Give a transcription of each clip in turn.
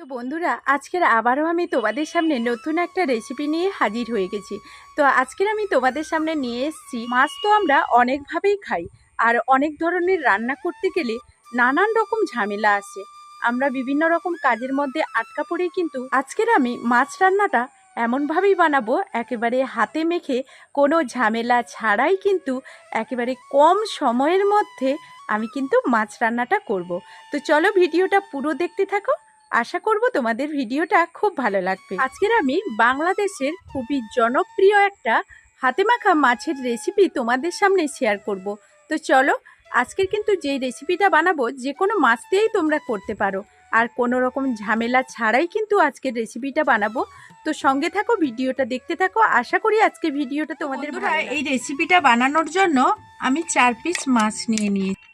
তো বন্ধুরা, আজকের আবারও আমি তোমাদের সামনে নতুন একটা রেসিপি নিয়ে হাজির হয়ে গেছি। তো আজকের আমি তোমাদের সামনে নিয়ে এসেছি, মাছ তো আমরা অনেকভাবেই খাই আর অনেক ধরনের রান্না করতে গেলে নানান রকম ঝামেলা আসে আমরা বিভিন্ন রকম কাজের মধ্যে আটকা পড়েই কিন্তু আজকের আমি মাছ রান্নাটা এমনভাবেই বানাবো, একেবারে হাতে মেখে কোনো ঝামেলা ছাড়াই কিন্তু একেবারে কম সময়ের মধ্যে আমি কিন্তু মাছ রান্নাটা করব। তো চলো ভিডিওটা পুরো দেখতে থাকো আশা করব তোমাদের ভিডিওটা খুব ভালো লাগবে। আজকের আমি বাংলাদেশের খুবই জনপ্রিয় একটা হাতে মাখা মাছের রেসিপি তোমাদের সামনে শেয়ার করব। তো চলো আজকের কিন্তু যেই রেসিপিটা বানাবো যে কোনো মাছ দিয়েই তোমরা করতে পারো। আর কোনো রকম ঝামেলা ছাড়াই কিন্তু আজকের রেসিপিটা বানাবো। তো সঙ্গে থাকো ভিডিওটা দেখতে থাকো। আশা করি আজকে ভিডিওটা তোমাদের এই রেসিপিটা বানানোর জন্য আমি চার পিস মাছ নিয়ে নিয়েছি।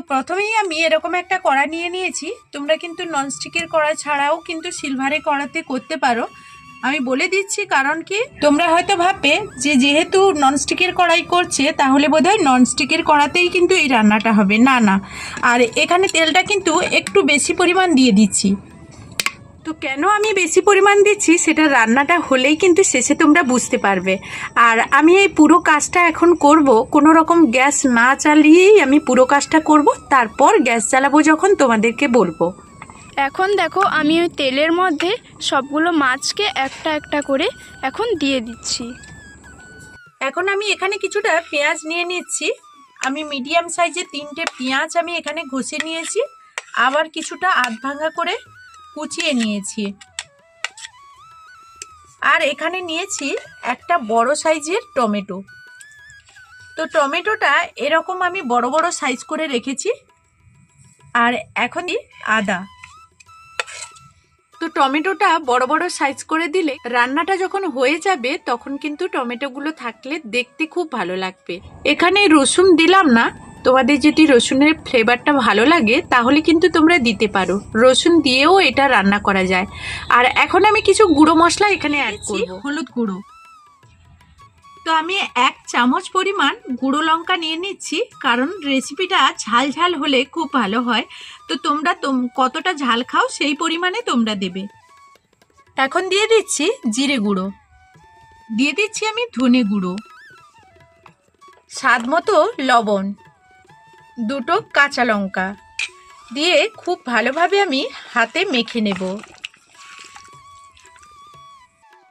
প্রথমেই আমি এরকম একটা কড়া নিয়ে নিয়েছি। তোমরা কিন্তু ননস্টিকের কড়া ছাড়াও কিন্তু সিলভারে কড়াতে করতে পারো। আমি বলে দিচ্ছি কারণ কি, তোমরা হয়তো ভাববে যে যেহেতু ননস্টিকের কড়াই করছে, তাহলে বোধহয় ননস্টিকের কড়াতেই কিন্তু এই রান্নাটা হবে। না না। আর এখানে তেলটা কিন্তু একটু বেশি পরিমাণ দিয়ে দিচ্ছি। তো কেন আমি বেশি পরিমাণ দিচ্ছি? সেটা রান্নাটা হলেই কিন্তু শেষে তোমরা বুঝতে পারবে। আর আমি এই পুরো কাজটা এখন করব কোনো রকম গ্যাস না চালিয়েই আমি পুরো কাজটা করব তারপর গ্যাস চালাবো যখন তোমাদেরকে বলব। এখন দেখো আমি ওই তেলের মধ্যে সবগুলো মাছকে একটা একটা করে এখন দিয়ে দিচ্ছি। এখন আমি এখানে কিছুটা পেঁয়াজ নিয়ে নিচ্ছি। আমি মিডিয়াম সাইজে তিনটে পেঁয়াজ আমি এখানে ঘষে নিয়েছি। আবার কিছুটা আধ ভাঙা করে কুচিয়ে নিয়েছি। আর এখানে নিয়েছি একটা বড় সাইজের টমেটো। তো টমেটোটা এরকম আমি বড় বড় সাইজ করে রেখেছি। আর এখনই আদা। তো টমেটোটা বড় বড় সাইজ করে দিলে রান্নাটা যখন হয়ে যাবে তখন কিন্তু টমেটোগুলো থাকলে দেখতে খুব ভালো লাগবে। এখানে রসুন দিলাম না তোমাদের যদি রসুনের ফ্লেভারটা ভালো লাগে তাহলে কিন্তু তোমরা দিতে পারো। রসুন দিয়েও এটা রান্না করা যায়। আর এখন আমি কিছু গুঁড়ো মশলা এখানে অ্যাড করব। হলুদ গুঁড়ো। তো আমি এক চামচ পরিমাণ গুঁড়ো লঙ্কা নিয়ে নিচ্ছি কারণ রেসিপিটা ঝাল ঝাল হলে খুব ভালো হয়। তো তোমরা তোম কতটা ঝাল খাও সেই পরিমাণে তোমরা দেবে। এখন দিয়ে দিচ্ছি জিরে গুঁড়ো। দিয়ে দিচ্ছি আমি ধনে গুঁড়ো। স্বাদ মতো লবণ। দুটো কাঁচা লঙ্কা দিয়ে খুব ভালোভাবে আমি হাতে মেখে নেব।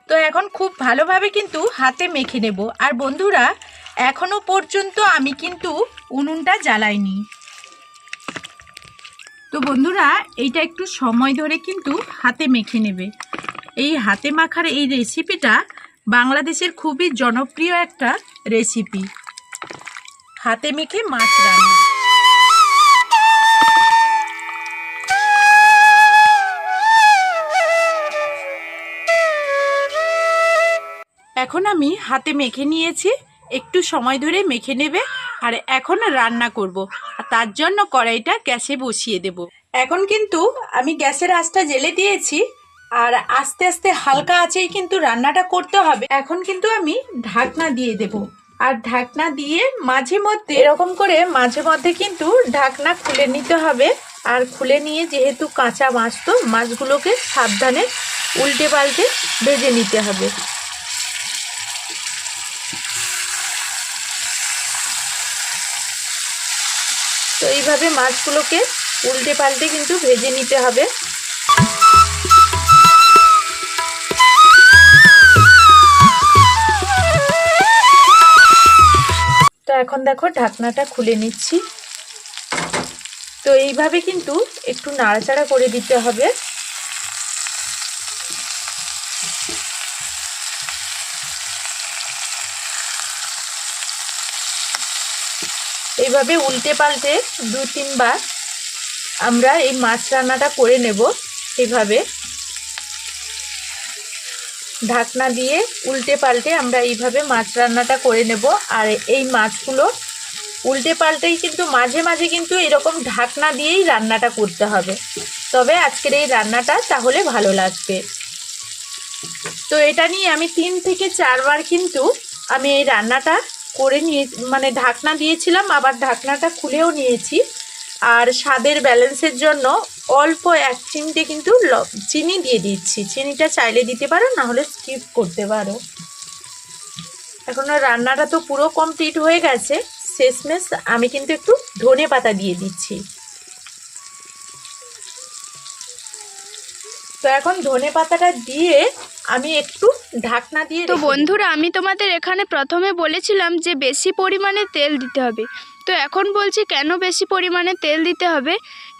তো এখন খুব ভালোভাবে কিন্তু হাতে মেখে নেব। আর বন্ধুরা, এখনও পর্যন্ত আমি কিন্তু উনুনটা জ্বালাইনি। তো বন্ধুরা, এইটা একটু সময় ধরে কিন্তু হাতে মেখে নেবে। এই হাতে মাখার এই রেসিপিটা বাংলাদেশের খুবই জনপ্রিয় একটা রেসিপি। হাতে মেখে মাছ রান্না। এখন আমি হাতে মেখে নিয়েছি, একটু সময় ধরে মেখে নেবে, আর এখন রান্না করব তার জন্য কড়াইটা গ্যাসে বসিয়ে দেব। এখন কিন্তু আমি গ্যাসের আঁচটা জেলে দিয়েছি, আর আস্তে আস্তে হালকা আঁচেই কিন্তু রান্নাটা করতে হবে। এখন কিন্তু আমি ঢাকনা দিয়ে দেব, আর ঢাকনা দিয়ে মাঝে মধ্যে এরকম করে মাঝে মধ্যে কিন্তু ঢাকনা খুলে নিতে হবে, আর খুলে নিয়ে যেহেতু কাঁচা মাছ তো, মাছগুলোকে সাবধানে উল্টে পাল্টে ভেজে নিতে হবে। তো এইভাবে মাছগুলোকে উল্টে পাল্টে কিন্তু ভেজে নিতে হবে। তো এখন দেখো ঢাকনাটা খুলে নিচ্ছি। তো এইভাবে কিন্তু একটু নাড়াচাড়া করে দিতে হবে। এইভাবে উল্টে পাল্টে দু তিনবার আমরা এই মাছ রান্নাটা করে নেব এইভাবে ঢাকনা দিয়ে উল্টে পাল্টে আমরা এইভাবে মাছ রান্নাটা করে নেব। আর এই মাছগুলো উল্টে পাল্টেই কিন্তু মাঝে মাঝে কিন্তু এরকম ঢাকনা দিয়েই রান্নাটা করতে হবে। তবে আজকের এই রান্নাটা তাহলে ভালো লাগবে। তো এটা নিয়ে আমি তিন থেকে চারবার কিন্তু আমি এই রান্নাটা করে নিয়ে মানে ঢাকনা দিয়েছিলাম, আবার ঢাকনাটা খুলেও নিয়েছি। আর স্বাদের ব্যালেন্সের জন্য অল্প এক চিমটে কিন্তু চিনি দিয়ে দিচ্ছি। চিনিটা চাইলে দিতে পারো, না হলে স্কিপ করতে পারো। এখন রান্নাটা তো পুরো কমপ্লিট হয়ে গেছে। শেষমেশ আমি কিন্তু একটু ধনে পাতা দিয়ে দিচ্ছি। তো এখন ধনে পাতাটা দিয়ে আমি একটু ঢাকনা দিয়ে তো বন্ধুরা আমি তোমাদের এখানে প্রথমে বলেছিলাম যে বেশি পরিমাণে তেল দিতে হবে। তো এখন বলছি কেন বেশি পরিমাণে তেল দিতে হবে?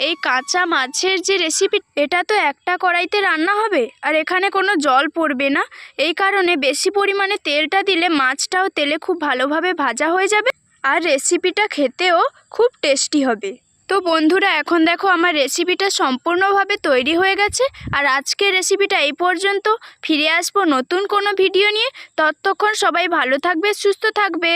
এই কাঁচা মাছের যে রেসিপি এটা তো একটা কড়াইতে রান্না হবে? আর এখানে কোনো জল পড়বে না? এই কারণে বেশি পরিমাণে তেলটা দিলে মাছটাও তেলে খুব ভালোভাবে ভাজা হয়ে যাবে। আর রেসিপিটা খেতেও খুব টেস্টি হবে। তো বন্ধুরা, এখন দেখো আমার রেসিপিটা সম্পূর্ণভাবে তৈরি হয়ে গেছে। আর আজকের রেসিপিটা এই পর্যন্ত। ফিরে আসব নতুন কোনো ভিডিও নিয়ে। ততক্ষণ সবাই ভালো থাকবে, সুস্থ থাকবে।